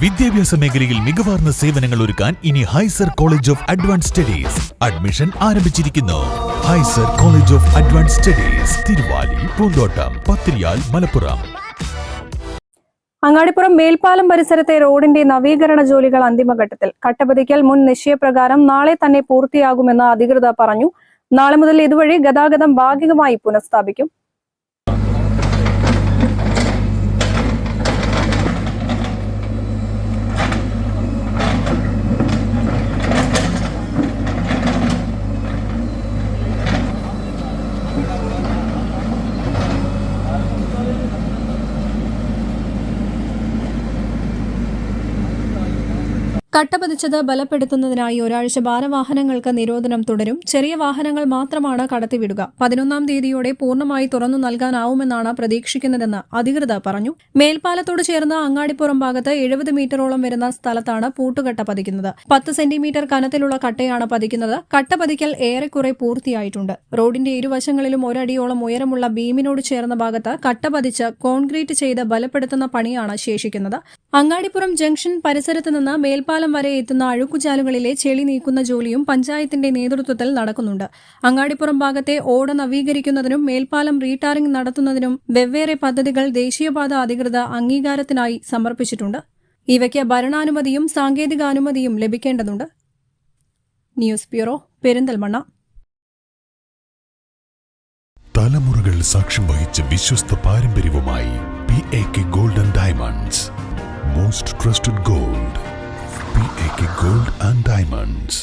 വിദ്യാഭ്യാസ മേഖലയിൽ മികവാർന്ന സേവനങ്ങൾ ഒരുക്കാൻ ഇനി Hyser college of advance studies admission ആരംഭിച്ചിരിക്കുന്നു. Hyser college of advance studies Thiruvali Poonthottam Pathiriyal Malappuram. Angadipuram മേൽപ്പാലം പരിസരത്തെ റോഡിന്റെ നവീകരണ ജോലികൾ അന്തിമഘട്ടത്തിൽ. കട്ടപതിക്കൽ മുൻ നിശ്ചയപ്രകാരം നാളെ തന്നെ പൂർത്തിയാകുമെന്ന് അധികൃതർ പറഞ്ഞു. നാളെ മുതൽ ഇതുവഴി ഗതാഗതം ഭാഗികമായി പുനഃസ്ഥാപിക്കും. കട്ടപതിച്ചത് ബലപ്പെടുത്തുന്നതിനായി ഒരാഴ്ച ഭാരവാഹനങ്ങൾക്ക് നിരോധനം തുടരും. ചെറിയ വാഹനങ്ങൾ മാത്രമാണ് കടത്തിവിടുക. പതിനൊന്നാം തീയതിയോടെ പൂർണമായി തുറന്നു നൽകാനാവുമെന്നാണ് പ്രതീക്ഷിക്കുന്നതെന്ന് അധികൃതർ പറഞ്ഞു. മേൽപ്പാലത്തോട് ചേർന്ന അങ്ങാടിപ്പുറം ഭാഗത്ത് എഴുപത് മീറ്ററോളം വരുന്ന സ്ഥലത്താണ് പൂട്ടുകട്ട പതിക്കുന്നത്. പത്ത് സെന്റിമീറ്റർ കനത്തിലുള്ള കട്ടയാണ് പതിക്കുന്നത്. കട്ട പതിക്കൽ ഏറെക്കുറെ പൂർത്തിയായിട്ടുണ്ട്. റോഡിന്റെ ഇരുവശങ്ങളിലും ഒരടിയോളം ഉയരമുള്ള ബീമിനോട് ചേർന്ന ഭാഗത്ത് കട്ട പതിച്ച് കോൺക്രീറ്റ് ചെയ്ത് ബലപ്പെടുത്തുന്ന പണിയാണ് ശേഷിക്കുന്നത്. അങ്ങാടിപ്പുറം ജംഗ്ഷൻ പരിസരത്ത് നിന്ന് മേൽപ്പാലം വരെ എത്തുന്ന അഴുക്കുചാലുകളിലെ ചെളി നീക്കുന്ന ജോലിയും പഞ്ചായത്തിന്റെ നേതൃത്വത്തിൽ നടക്കുന്നുണ്ട്. അങ്ങാടിപ്പുറം ഭാഗത്തെ ഓട നവീകരിക്കുന്നതിനും മേൽപ്പാലം റീടാറിംഗ് നടത്തുന്നതിനും വെവ്വേറെ പദ്ധതികൾ ദേശീയപാത അധികൃതർ അംഗീകാരത്തിനായി സമർപ്പിച്ചിട്ടുണ്ട്. ഇവയ്ക്ക് ഭരണാനുമതിയും സാങ്കേതികാനുമതിയും ലഭിക്കേണ്ടതുണ്ട്. News bureau Perinthalmanna. തലമുറകൾ സാക്ഷ്യം വഹിച്ച വിശ്വസ്ത പാരമ്പര്യവുമായി P A K golden diamonds most trusted gold P A K gold and diamonds